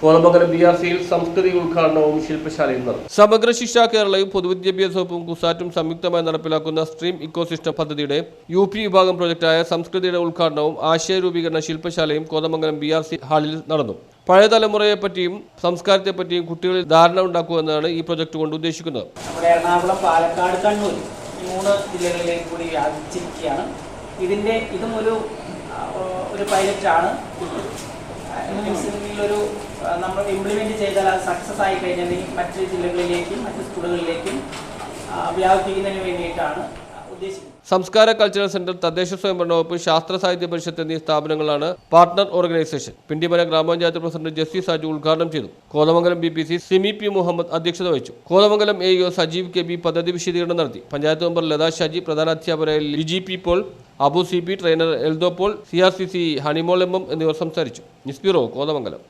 Kothamangalam B R സിയിൽ സംസ്കൃതി ഉദ്ഘാടനവും ശില്പശാലയും നടന്നു സമഗ്ര ശിക്ഷ കേരളയും പൊതുവിദ്യാഭ്യാസ വകുപ്പും കുസാറ്റും സംയുക്തമായി നടപ്പിലാക്കുന്ന സ്ട്രീം ഇക്കോസിസ്റ്റം പദ്ധതിയുടെ യു പി വിഭാഗം പ്രൊജക്റ്റായ സംസ്കൃതിയുടെ ഉദ്ഘാടനവും ആശയരൂപീകരണ ശില്പശാലയും കോതമംഗലം ബി ആർ സി ഹാളിൽ നടന്നു. പഴയ തലമുറയെപ്പറ്റിയും സംസ്കാരത്തെപ്പറ്റിയും കുട്ടികളിൽ ധാരണ ഉണ്ടാക്കുക എന്നതാണ് ഈ പ്രൊജക്ട് കൊണ്ട് ഉദ്ദേശിക്കുന്നത്. നമ്മുടെ എറണാകുളം പാലക്കാട് കണ്ണൂർ മൂന്ന് ജില്ലകളിലേക്ക് കൂടി വ്യാപിച്ചിരിക്കുകയാണ്. ഇതിന്റെ ഇതും ഒരു ഒരു പൈലറ്റാണ് ഒരു നമ്മൾ ഇംപ്ലിമെന്റ് ചെയ്താൽ അത് സക്സസ് ആയി കഴിഞ്ഞാൽ മറ്റ് ജില്ലകളിലേക്കും മറ്റ് സ്കൂളുകളിലേക്കും വ്യാപിപ്പിക്കുന്നതിന് വേണ്ടിയിട്ടാണ് സംസ്കാര കൾച്ചറൽ സെന്റർ തദ്ദേശ സ്വയംഭരണ വകുപ്പ് ശാസ്ത്ര സാഹിത്യ പരിഷത്ത് എന്നീ സ്ഥാപനങ്ങളാണ് പാർട്ണർ ഓർഗനൈസേഷൻ പിണ്ടിമന ഗ്രാമപഞ്ചായത്ത് പ്രസിഡന്റ് ജസ്സി സാജു ഉദ്ഘാടനം ചെയ്തു. Kothamangalam B P C Simi P Muhammad അധ്യക്ഷത വഹിച്ചു. Kothamangalam A O Sajeev K B പദ്ധതി വിശദീകരണം നടത്തി. Panchayat member Latha Shaji പ്രധാനാധ്യാപകരായ Liji P Paul Abu C P trainer Eldho Paul C R C C Honeymol M M എന്നിവർ സംസാരിച്ചു. നിസ്ബിറോ കോതമംഗലം.